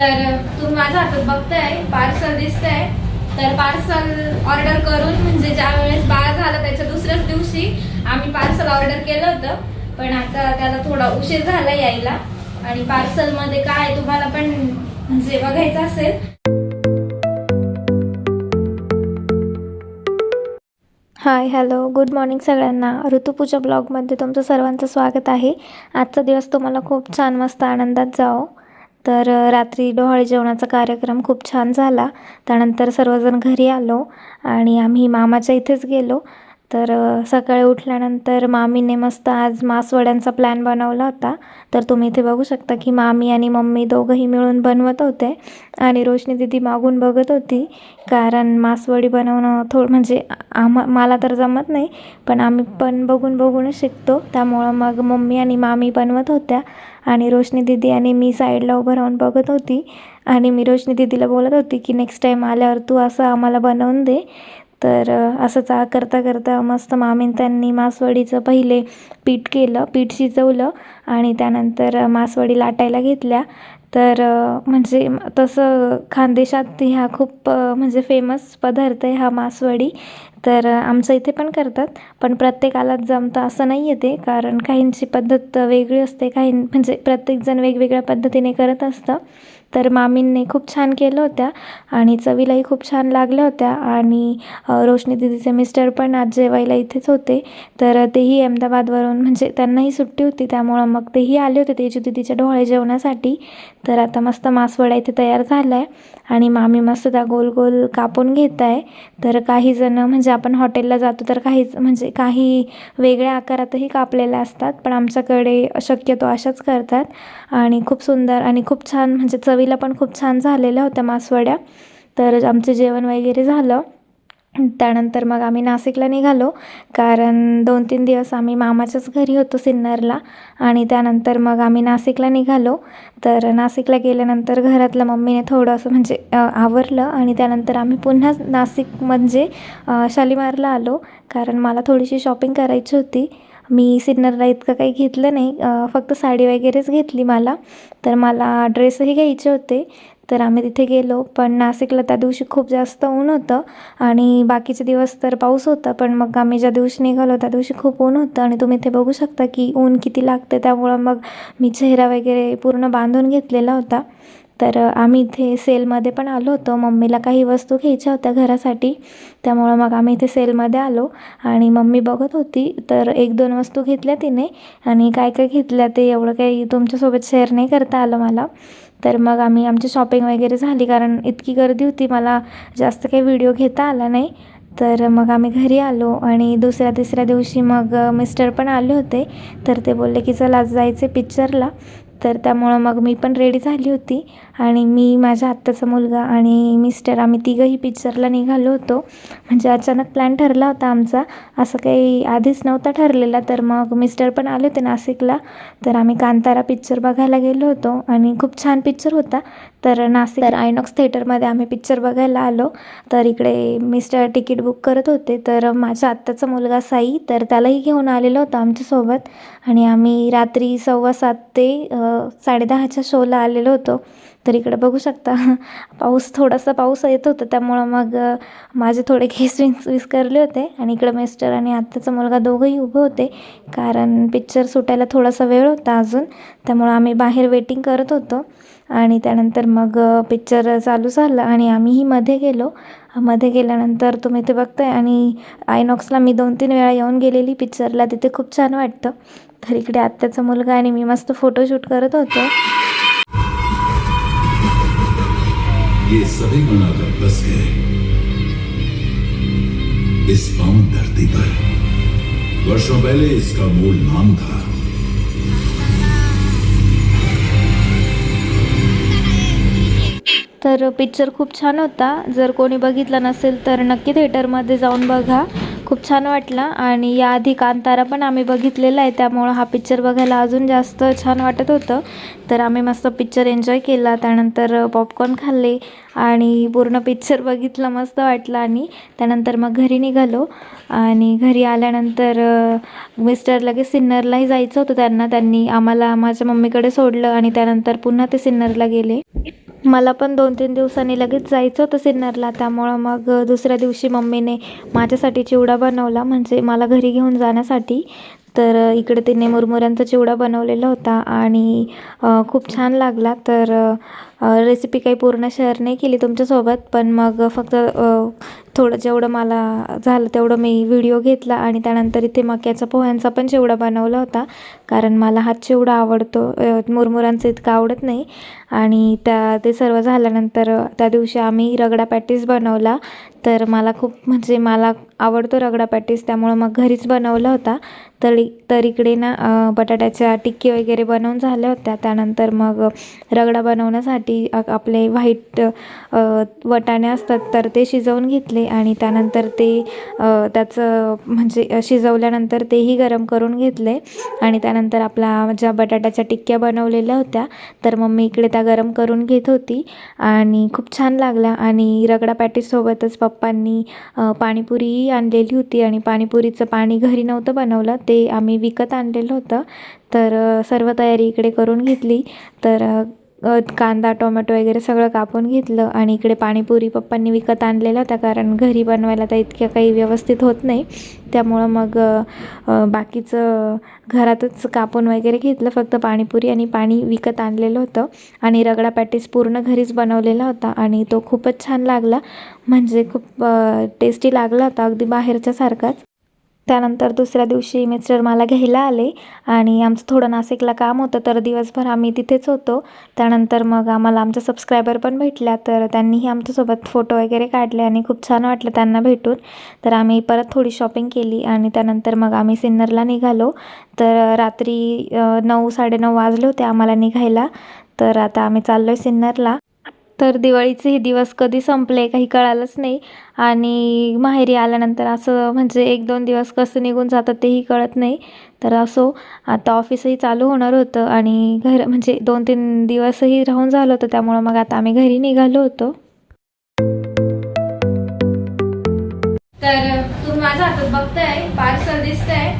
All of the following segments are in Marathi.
तर तुम्ही माझ्या हातात बघताय पार्सल दिसतंय. तर पार्सल ऑर्डर करून म्हणजे ज्या वेळेस बाळ झालं त्याच्या दुसऱ्याच दिवशी आम्ही पार्सल ऑर्डर केलं होतं. पण आता त्याला थोडा उशीर झाला यायला. आणि पार्सलमध्ये काय तुम्हाला पण म्हणजे बघायचं असेल. हाय हॅलो गुड मॉर्निंग सगळ्यांना. ऋतुपूजा ब्लॉगमध्ये तुमचं सर्वांचं स्वागत आहे. आजचा दिवस तुम्हाला खूप छान मस्त आनंदात जाओ तर रात्री डोहाळे जेवणाचा कार्यक्रम खूप छान झाला. त्यानंतर सर्वजण घरी आलो आणि आम्ही मामाच्या इथेच गेलो. तर सकाळी उठल्यानंतर मामीने मस्त आज मासवड्यांचा प्लॅन बनवला होता. तर तुम्ही इथे बघू शकता की मामी आणि मम्मी दोघंही मिळून बनवत होते आणि रोशनी दिदी मागून बघत होती. कारण मासवडी बनवणं थोडं म्हणजे आम्हा मला तर जमत नाही पण आम्ही पण बघून बघूनच शिकतो. त्यामुळं मग मम्मी आणि मामी बनवत होत्या आणि रोशनी दिदी आणि मी साईडला उभं राहून बघत होती. आणि मी रोशनी दिदीला बोलत होती की नेक्स्ट टाईम आल्यावर तू असं आम्हाला बनवून दे. तर असं चहा करता करता मस्त मामीन त्यांनी मासवडीचं पहिले पीठ केलं पीठ शिजवलं आणि त्यानंतर मासवडी लाटायला घेतल्या. तर म्हणजे तसं खानदेशात ह्या खूप म्हणजे फेमस पदार्थ आहे हा मासवडी. तर आमचं इथे पण करतात. पण प्रत्येकालाच जमतं असं नाही आहे ते. कारण काहींची पद्धत वेगळी असते. काही म्हणजे प्रत्येकजण वेगवेगळ्या पद्धतीने करत असतं. तर मामींनी खूप छान केलं होत्या आणि चवीलाही खूप छान लागल्या होत्या. आणि रोशनी दिदीचे मिस्टर पण आज जेवायला इथेच होते. तर तेही अहमदाबादवरून म्हणजे त्यांनाही सुट्टी होती. त्यामुळं मग तेही आले होते तेजू दिदीच्या डोळे जेवणासाठी. तर आता मस्त मासवडा इथे तयार झाला आहे आणि मामी मस्त त्या गोल गोल कापून घेत आहे तर काही जण म्हणजे म्हणजे आपण हॉटेलला जातो तर काहीच म्हणजे काही वेगळ्या आकारातही कापलेल्या असतात पण आमच्याकडे शक्यतो अशाच करतात. आणि खूप सुंदर आणि खूप छान म्हणजे चवीला पण खूप छान झालेल्या होत्या मासवड्या. तर आमचे जेवण वगैरे झालं. त्यानंतर मग आम्ही नाशिकला निघालो. कारण दोन तीन दिवस आम्ही मामाच्याच घरी होतो सिन्नरला. आणि त्यानंतर मग आम्ही नाशिकला निघालो. तर नाशिकला गेल्यानंतर घरातलं मम्मीने थोडंसं म्हणजे आवरलं. आणि त्यानंतर आम्ही पुन्हा नाशिक म्हणजे शालिमारला शालीमारला आलो. कारण मला थोडीशी शॉपिंग करायची होती. मी सिन्नरला इतकं काही घेतलं नाही. फक्त साडी वगैरेच घेतली मला. तर मला ड्रेसही घ्यायचे होते. तर आम्ही तिथे गेलो. पण नाशिकला त्या दिवशी खूप जास्त ऊन होतं आणि बाकीचे दिवस तर पाऊस होता पण मग आम्ही ज्या दिवशी निघालो त्या दिवशी खूप ऊन होतं. आणि तुम्ही इथे बघू शकता की ऊन किती लागते. त्यामुळं मग मी चेहरा वगैरे पूर्ण बांधून घेतलेला होता. तर आम्ही इथे सेलमध्ये पण आलो होतो. मम्मीला काही वस्तू घ्यायच्या होत्या घरासाठी. त्यामुळं मग आम्ही इथे सेलमध्ये आलो आणि मम्मी बघत होती. तर एक दोन वस्तू घेतल्या तिने आणि काय काय घेतल्या ते एवढं काही तुमच्यासोबत शेअर नाही करता आलं मला. तर मग आम्ही आमची शॉपिंग वगैरे झाली कारण इतकी गर्दी होती मला जास्त काही व्हिडिओ घेता आला नाही. तर मग आम्ही घरी आलो आणि दुसऱ्या तिसऱ्या दिवशी मग मिस्टर पण आले होते. तर ते बोलले की चल आज जायचे पिक्चरला तर त्यामुळं मग मी पण रेडी झाली होती. आणि मी माझ्या आत्ताचा मुलगा आणि मिस्टर आम्ही तिघंही पिक्चरला निघालो होतो. म्हणजे अचानक प्लॅन ठरला होता आमचा. असं काही आधीच नव्हता ठरलेला तर मग मिस्टर पण आले होते नाशिकला. तर आम्ही कांतारा पिक्चर बघायला गेलो होतो आणि खूप छान पिक्चर होता. तर नाशिक तर आयनॉक्स थिएटरमध्ये आम्ही पिक्चर बघायला आलो. तर इकडे मिस्टर तिकीट बुक करत होते. तर माझ्या आत्ताचा मुलगा साई तर त्यालाही घेऊन आलेलं होतं आमच्यासोबत. आणि आम्ही रात्री सव्वा सात ते साडेदहाच्या शोला आलेलो होतो. तर इकडं बघू शकता पाऊस थोडासा पाऊस येत होता त्यामुळं मग माझे थोडे केस विस विस्करले होते आणि इकडं मिस्टर आणि आत्ताचा मुलगा दोघंही उभे होते कारण पिक्चर सुटायला थोडासा वेळ होता अजून त्यामुळं आम्ही बाहेर वेटिंग करत होतो आणि त्यानंतर मग पिक्चर चालू झालं आणि आम्हीही मध्ये गेलो. मध्ये गेल्यानंतर तुम्ही ते बघताय आणि आयनॉक्सला मी दोन तीन वेळा येऊन गेलेली पिक्चरला तिथे खूप छान वाटतं. तर इकडे आत्याचा मुलगा आणि मी मस्त फोटोशूट करत होतो. ये सभी बनाकर बस गए। इस पावन धरती पर। वर्षों पहले इसका मूल नाम था। तर पिक्चर खूप छान होता. जर कोणी बघितला नसेल तर नक्की थिएटरमध्ये जाऊन बघा. खूप छान वाटला. आणि याआधी कांतारा पण आम्ही बघितलेला आहे त्यामुळं हा पिक्चर बघायला अजून जास्त छान वाटत होतं. तर आम्ही मस्त पिक्चर एन्जॉय केला त्यानंतर पॉपकॉर्न खाल्ले आणि पूर्ण पिक्चर बघितलं मस्त वाटलं आणि त्यानंतर मग घरी निघालो. आणि घरी आल्यानंतर मिस्टर लगेच सिन्नरलाही जायचं होतं त्यांना. त्यांनी आम्हाला माझ्या मम्मीकडे सोडलं आणि त्यानंतर पुन्हा ते सिन्नरला गेले. मला पण दोन तीन दिवसांनी लगेच जायचं होतं सिन्नरला. त्यामुळं मग दुसऱ्या दिवशी मम्मीने माझ्यासाठी चिवडा बनवला. म्हणजे मला घरी घेऊन जाण्यासाठी. तर इकडे तिने मुरमुऱ्यांचा चिवडा बनवलेला होता आणि खूप छान लागला. तर रेसिपी काही पूर्ण शेअर नाही केली तुमच्यासोबत पण मग फक्त थोडं जेवढं मला झालं तेवढं मी व्हिडिओ घेतला आणि त्यानंतर इथे मक्याचा पोह्यांचा पण चिवडा बनवला होता. कारण मला हा चिवडा आवडतो मुरमुरांचं इतकं आवडत नाही. आणि त्या ते सर्व झाल्यानंतर त्या दिवशी आम्ही रगडा पॅटीस बनवला. तर मला खूप म्हणजे मला आवडतो रगडा पॅटीस त्यामुळं मग घरीच बनवला होता. तरी तर इकडे ना बटाट्याच्या टिक्की वगैरे बनवून झाल्या होत्या. त्यानंतर मग रगडा बनवण्यासाठी आपले व्हाईट वटाणे असतात तर ते शिजवून घेतले. आणि त्यानंतर ते त्याचं म्हणजे शिजवल्यानंतर तेही गरम करून घेतले. आणि त्यानंतर आपला ज्या बटाट्याच्या टिक्क्या बनवलेल्या होत्या तर मम्मी इकडे त्या गरम करून घेत होती. आणि खूप छान लागला. आणि रगडा पॅटीसोबतच पप्पांनी पाणीपुरीही आणलेली होती. आणि पाणीपुरीचं पाणी घरी नव्हतं बनवलं. ते आम्ही विकत आणलेलं होतं. तर सर्व तयारी इकडे करून घेतली. तर कांदा टोमॅटो वगैरे सगळं कापून घेतलं आणि इकडे पाणीपुरी पप्पांनी विकत आणलेल्या होत्या कारण घरी बनवायला तर इतक्या काही व्यवस्थित होत नाही. त्यामुळं मग बाकीचं घरातच कापून वगैरे घेतलं फक्त पाणीपुरी आणि पाणी विकत आणलेलं होतं. आणि रगडा पॅटीस पूर्ण घरीच बनवलेला होता आणि तो खूपच छान लागला. म्हणजे खूप टेस्टी लागला होता अगदी बाहेरच्यासारखाच त्यानंतर दुसऱ्या दिवशी मिस्टर मला घ्यायला आले आणि आमचं थोडं नाशिकला काम होतं तर दिवसभर आम्ही तिथेच होतो. त्यानंतर मग आम्हाला आमच्या सबस्क्रायबर पण भेटल्या तर त्यांनीही आमच्यासोबत फोटो वगैरे काढले आणि खूप छान वाटलं त्यांना भेटून. तर आम्ही परत थोडी शॉपिंग केली आणि त्यानंतर मग आम्ही सिन्नरला निघालो. तर रात्री नऊ साडेनऊ वाजले होते आम्हाला निघायला. तर आता आम्ही चाललो आहे सिन्नरला. तर दिवाळीचे हे दिवस कधी संपले काही कळालंच नाही. आणि माहेरी आल्यानंतर असं म्हणजे एक दोन दिवस कसं निघून जातं तेही कळत नाही. तर असो आता ऑफिसही चालू होणार होतं आणि घर म्हणजे दोन तीन दिवसही राहून झालं होतं त्यामुळं मग आता आम्ही घरी निघालो होतो. तर तुम्ही माझ्या हातात बघताय पार्सल दिसतंय.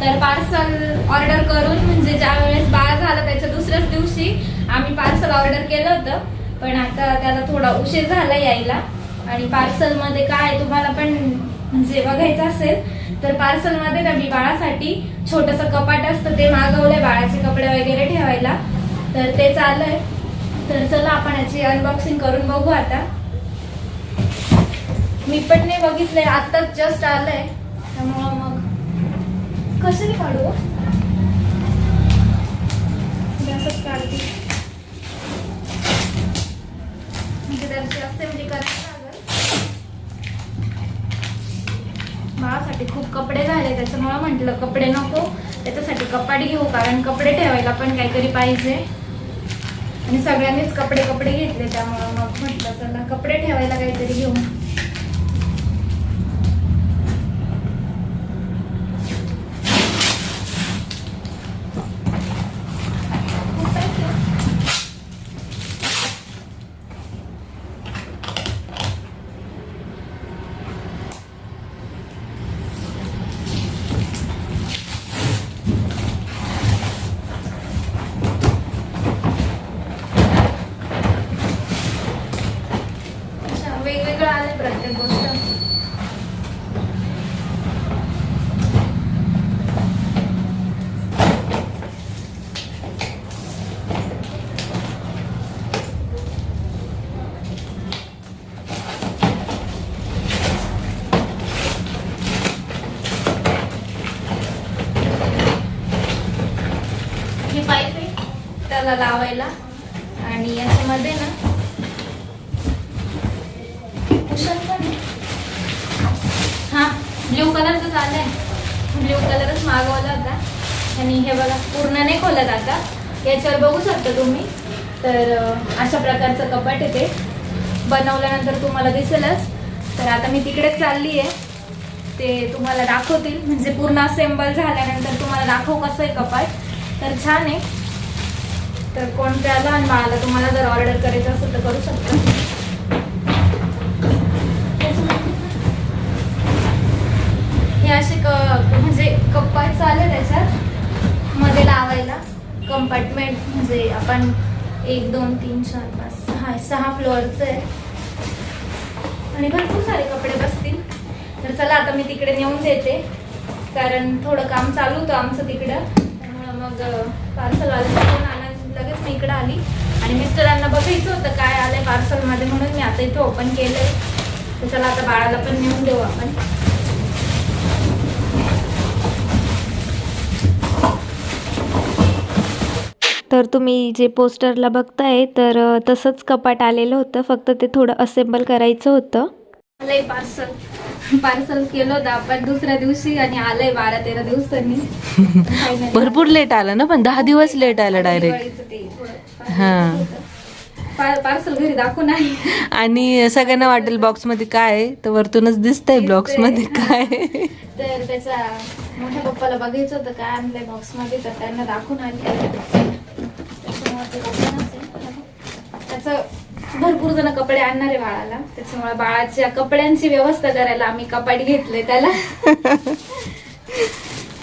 तर पार्सल ऑर्डर करून म्हणजे ज्या वेळेस बाळ झालं त्याच्या दुसऱ्याच दिवशी आम्ही पार्सल ऑर्डर केलं होतं. पण आता त्याला थोडा उशीर झाला यायला. आणि पार्सलमध्ये काय तुम्हाला पण म्हणजे बघायचं असेल तर पार्सलमध्ये ना मी बाळासाठी छोटस कपाट असतं ते मागवलंय बाळाचे कपडे वगैरे ठेवायला. तर ते चाललंय. तर चला आपण याची अनबॉक्सिंग करून बघू आता. मी पण नाही बघितलंय आताच जस्ट आलंय. त्यामुळं मग कशाने काढू? मी असंच काढते. म्हणजे करायला बाळासाठी खूप कपडे झाले त्याच्यामुळं म्हटलं कपडे नको त्याच्यासाठी कपाट घेऊ कारण कपडे ठेवायला पण काहीतरी पाहिजे. आणि सगळ्यांनीच कपडे कपडे घेतले त्यामुळं मग म्हटलं चला कपडे ठेवायला काहीतरी घेऊ अच्छा वेगवेगळं आलंय प्रत्येक गोष्ट ही पाईप आहे त्याला लावायला. आणि याच्यामध्ये ना कुशन पण? हा ब्ल्यू कलरच आलाय ब्ल्यू कलरच मागवला होता. आणि हे बघा पूर्ण नाही खोलत आता. याच्यावर बघू शकता तुम्ही. तर अशा प्रकारचं कपाट येते बनवल्यानंतर तुम्हाला दिसेलच. तर आता मी तिकडेच चालली आहे ते तुम्हाला दाखवतील. म्हणजे पूर्ण असेंबल झाल्यानंतर तुम्हाला दाखवू कसं आहे कपाट. तर छान आहे. तर कोणत्या लहान तुम्हाला जर ऑर्डर करायचं असेल तर करू शकता. हे असे क म्हणजे कप्पाट आले त्याच्यात. मध्ये लावायला. कंपार्टमेंट म्हणजे आपण एक दोन तीन चार पाच सहा सहा फ्लोअरचं आहे. आणि भरपूर सारे कपडे बसतील. तर चला आता मी तिकडे नेऊन देते. कारण थोडं काम चालू होतं आमचं तिकडं. त्यामुळं मग पार्सल आलं लगेच मी इकडं आली. आणि मिस्टरांना बघायचं होतं काय आलंय पार्सलमध्ये म्हणून मी आता इथं ओपन केलंय. तर चला आता बाळाला पण नेऊन देऊ आपण. तर तुम्ही जे पोस्टरला बघताय तर तसंच कपाट आलेलं होतं. फक्त ते थोडं असेंबल करायचं होतं. आलंय पार्सल पार्सल केलं होतं आपण दुसऱ्या दिवशी आणि आलंय बारा तेरा दिवसांनी Finally. भरपूर लेट आलं ना पण दहा दिवस लेट आलं डायरेक्ट हा. पार्सल घरी दाखवून आहे आणि सगळ्यांना वाटेल बॉक्समध्ये काय तर वरतूनच दिसतंय ब्लॉक्समध्ये काय आहे. तर त्याच्या मोठ्या पप्पाला बघायचं होतं काय आणलंय बॉक्समध्ये तर त्यांना दाखवून आली. त्याचं भरपूर जण कपडे आणणार आहे बाळाला. त्याच्यामुळे बाळाच्या कपड्यांची व्यवस्था करायला आम्ही कपाट घेतलंय त्याला.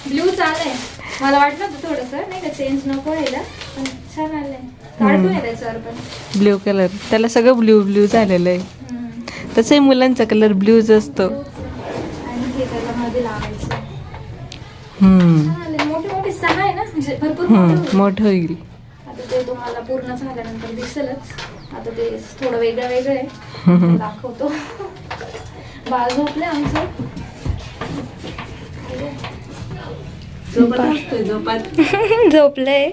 ब्ल्यू चालय मला वाटलं होतं थोडस नाही का? चेंज नको व्हायला पण छान आलंय. कार्टून आहे त्याच्यावर पण. ब्ल्यू कलर त्याला सगळं ब्ल्यू ब्ल्यू झालेलं आहे. तसंही मुलांचा कलर ब्ल्यूच असतो. आणि हे त्याला मध्ये लावायचं हम्म. छान आले मोठे मोठे सहा आहे ना? म्हणजे भरपूर मोठे होईल. आता ते तुम्हाला पूर्ण झाल्यानंतर दिसेलच. आता ते थोडं वेगळं वेगळं आहे. दाखवतो. बाळ झोपले आमचं. झोपलंय.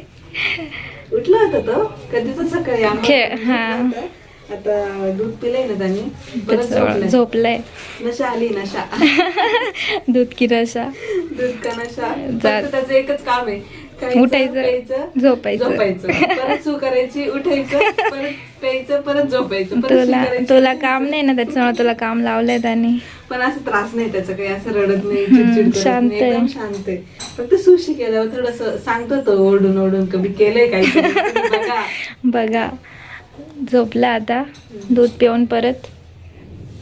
उठला होता तो. कधीच सकाळी हा. आता दूध पिलंय ना त्यांनी. झोपलंय. नशा आली नशा. दूध की रसा दूध का नशा? त्याचं एकच काम आहे. उठायचं, झोपायचं. झोपायचं. करायची उठायचं परत प्यायचं परत झोपायचं तुला तुला. काम नाही ना त्याच्यामुळे तुला काम लावलंय त्याने. पण असं त्रास नाही त्याचं काही असं रडत नाही शांत. एकदम शांत आहे. फक्त सुशी केल्यावर थोडस सांगतो तो ओरडून ओरडून कमी केलंय काही बघा. बघा. झोपला आता दूध पिऊन परत.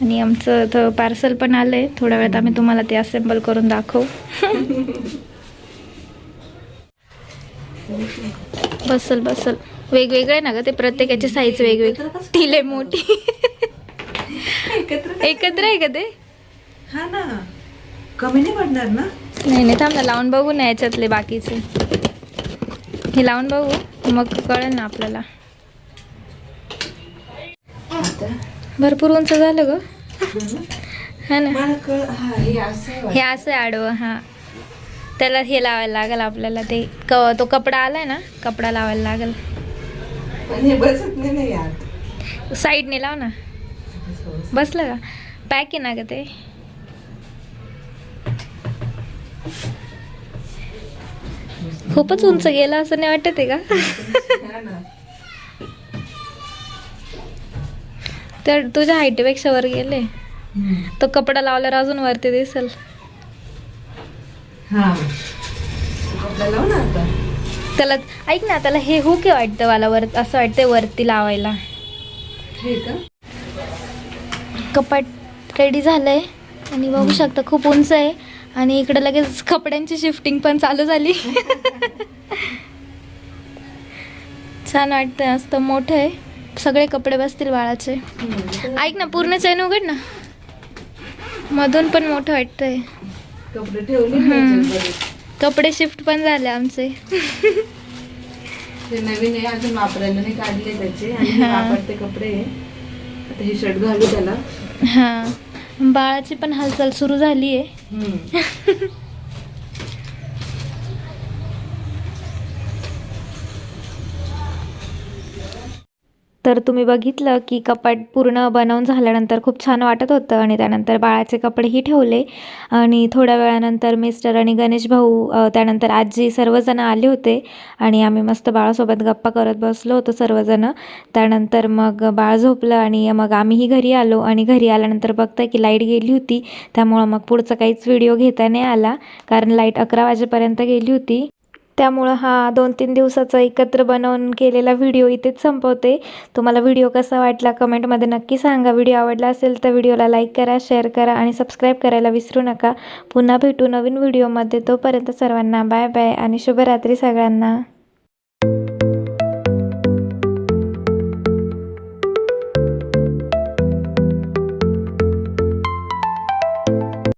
आणि आमचं पार्सल पण आलंय. थोड्या वेळात आम्ही तुम्हाला ते असेंबल करून दाखवू. बसल बसल. वेगवेगळे ना ग ते? प्रत्येकाची साईज वेगवेगळी. ती लय मोठी. एकत्र एकत्र आहे का ते? हा ना. कमी नाही पडणार ना? नाही नाही थांब ना लावून बघू ना याच्यातले बाकीचे. हे लावून बघू. मग कळेल ना आपल्याला. भरपूर उंच झालं ग. हा ना? हे असं आहे आडवं हा. त्याला हे लावायला लागेल आपल्याला ते क तो कपडा आलाय ना कपडा लावायला लागेल. साईडने लाव ना. बसलं का? पॅक आहे ना ग ते. खूपच उंच गेलं असं नाही वाटत आहे का? तर तुझ्या हाईटपेक्षा वर गेले. तो कपडा लावल्यावर अजून वरती दिसेल. हा. कपडा लाव ना आता. त्याला ऐक ना त्याला हे हुक आहे वाटतं मला वर असं वाटतंय वरती लावायला. हे का? कपाट रेडी झालंय. आणि बघू शकता खूप उंच आहे. आणि इकडे लगेच कपड्यांची शिफ्टिंग पण चालू झाली. छान वाटतंय मस्त मोठं आहे. सगळे कपडे बसतील बाळाचे. ऐक ना पूर्ण चैन उघड ना. मधून पण मोठं वाटतंय. कपडे ठेवले. कपडे शिफ्ट पण झाले आमचे. ते नवीन आहे अजून वापरायला नाही काढले त्याचे. आणि वापरते कपडे. आता हे शर्ट घालू त्याला. हां. बाळाची पण हालचाल सुरू झाली आहे तर तुम्ही बघितलं की कपाट पूर्ण बनवून झाल्यानंतर खूप छान वाटत होतं आणि त्यानंतर बाळाचे कपडेही ठेवले. आणि थोड्या वेळानंतर मिस्टर आणि गणेश भाऊ त्यानंतर आजी सर्वजण आले होते. आणि आम्ही मस्त बाळासोबत गप्पा करत बसलो होतो सर्वजण. त्यानंतर मग बाळ झोपलं आणि मग आम्हीही घरी आलो. आणि घरी आल्यानंतर बघताय की लाइट गेली होती. त्यामुळं मग पुढचा काहीच व्हिडिओ घेता नाही आला. कारण लाइट अकरा वाजेपर्यंत गेली होती. त्यामुळं हा दोन तीन दिवसाचा एकत्र बनवून केलेला व्हिडिओ इथेच संपवते. तुम्हाला व्हिडिओ कसा वाटला कमेंटमध्ये नक्की सांगा. व्हिडिओ आवडला असेल तर व्हिडिओला लाईक करा शेअर करा आणि सबस्क्राईब करायला विसरू नका. पुन्हा भेटू नवीन व्हिडिओमध्ये तोपर्यंत सर्वांना बाय बाय आणि शुभरात्री सगळ्यांना.